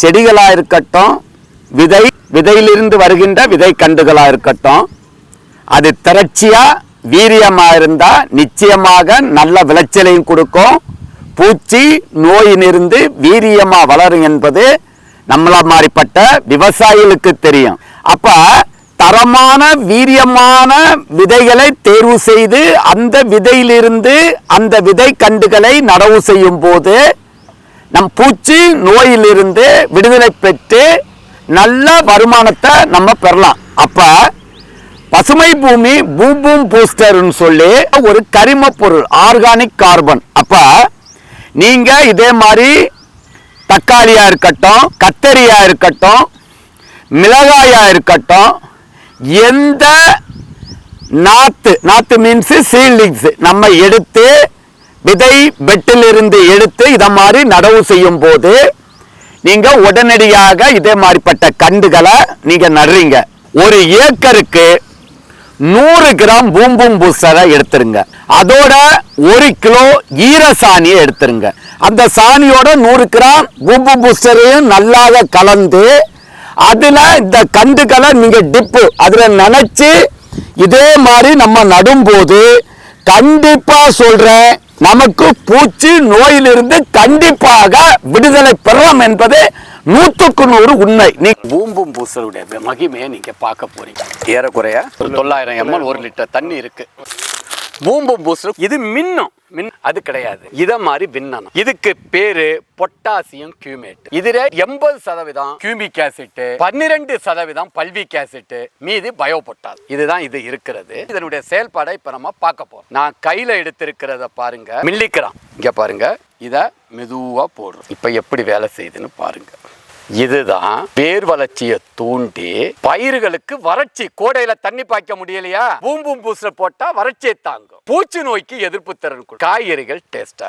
செடிகளாக இருக்கட்டும் விதை விதையிலிருந்து வருகின்ற விதை கண்டுகளாக இருக்கட்டும் அது திறச்சியாக வீரியமாக இருந்தால் நிச்சயமாக நல்ல விளைச்சலையும் கொடுக்கும். பூச்சி நோயிலிருந்து வீரியமாக வளரும் என்பது நம்மள மாதிரிப்பட்ட விவசாயிகளுக்கு தெரியும். அப்போ தரமான வீரியமான விதைகளை தேர்வு செய்து அந்த விதையிலிருந்து அந்த விதை கண்டுகளை நடவு செய்யும் போது நம் பூச்சி நோயிலிருந்து விடுதலை பெற்று நல்ல வருமானத்தை நம்ம பெறலாம். அப்ப பசுமை பூமி பூம்பூம் பூஸ்டர்னு சொல்லி ஒரு கரிம பொருள் ஆர்கானிக் கார்பன். அப்ப நீங்க இதே மாதிரி தக்காளியா இருக்கட்டும் கத்தரியா இருக்கட்டும் மிளகாயா இருக்கட்டும் எந்த நாத்து நாத்து மீன்ஸ் சீலிங்ஸ் நம்ம எடுத்து விதை பெட்டிலிருந்து எடுத்து இதை மாதிரி நடவு செய்யும் போது நீங்க உடனடியாக இதே மாதிரிப்பட்ட கண்டுகளை நீங்க நடுறீங்க. ஒரு ஏக்கருக்கு நூறு கிராம் பூம்பும் பூசரை எடுத்துருங்க. அதோட ஒரு கிலோ ஈர சாணியை எடுத்துருங்க. அந்த சாணியோட நூறு கிராம் பூம்பும் பூஸ்டரையும் நல்லாக கலந்து அதில் இந்த கண்டுகளை நீங்கள் டிப்பு அதில் நினச்சி இதே மாதிரி நம்ம நடும்போது கண்டிப்பா சொல்றேன். நமக்கு பூச்சி நோயிலிருந்து கண்டிப்பாக விடுதலை பெறலாம் என்பது நூற்றுக்கு நூறு உண்மை. நீ பூம்பும் பூசலுடைய மகிமையை நீங்க பார்க்க போறீங்க. ஏறக்குறைய? தொள்ளாயிரம் எம்எல் ஒரு லிட்டர் தண்ணி இருக்கு. பூம்பும் பூசல் இது மின்னும். மின் அது கிடையாது. இத மாதிரி விண்ணணும் இதுக்கு பேரு பொட்டாசியம் கியூமேட் இதுல எண்பது சதவீதம் கியூமிக் ஆசிட் பன்னிரெண்டு சதவீதம் பல்விக் ஆசிட் மீதி பயோ பொட்டாஸ் இதுதான் இது இருக்கிறது. இதனுடைய செயல்பாடை இப்ப நம்ம பார்க்க போறோம். நான் கையில எடுத்திருக்கிறத பாருங்க. மில்லிக்கிறான் இங்க பாருங்க. இத மெதுவா போடுறோம். இப்ப எப்படி வேலை செய்யுதுன்னு பாருங்க. இதுதான் வேர் வளர்ச்சியை தூண்டி பயிர்களுக்கு வறட்சி கோடையில தண்ணி பாய்க்க முடியலையா? பூம்பும் பூசுல போட்டா வறட்சியை தாங்கும். பூச்சி நோய்க்கு எதிர்ப்பு திறன் காய்கறிகள் டேஸ்டா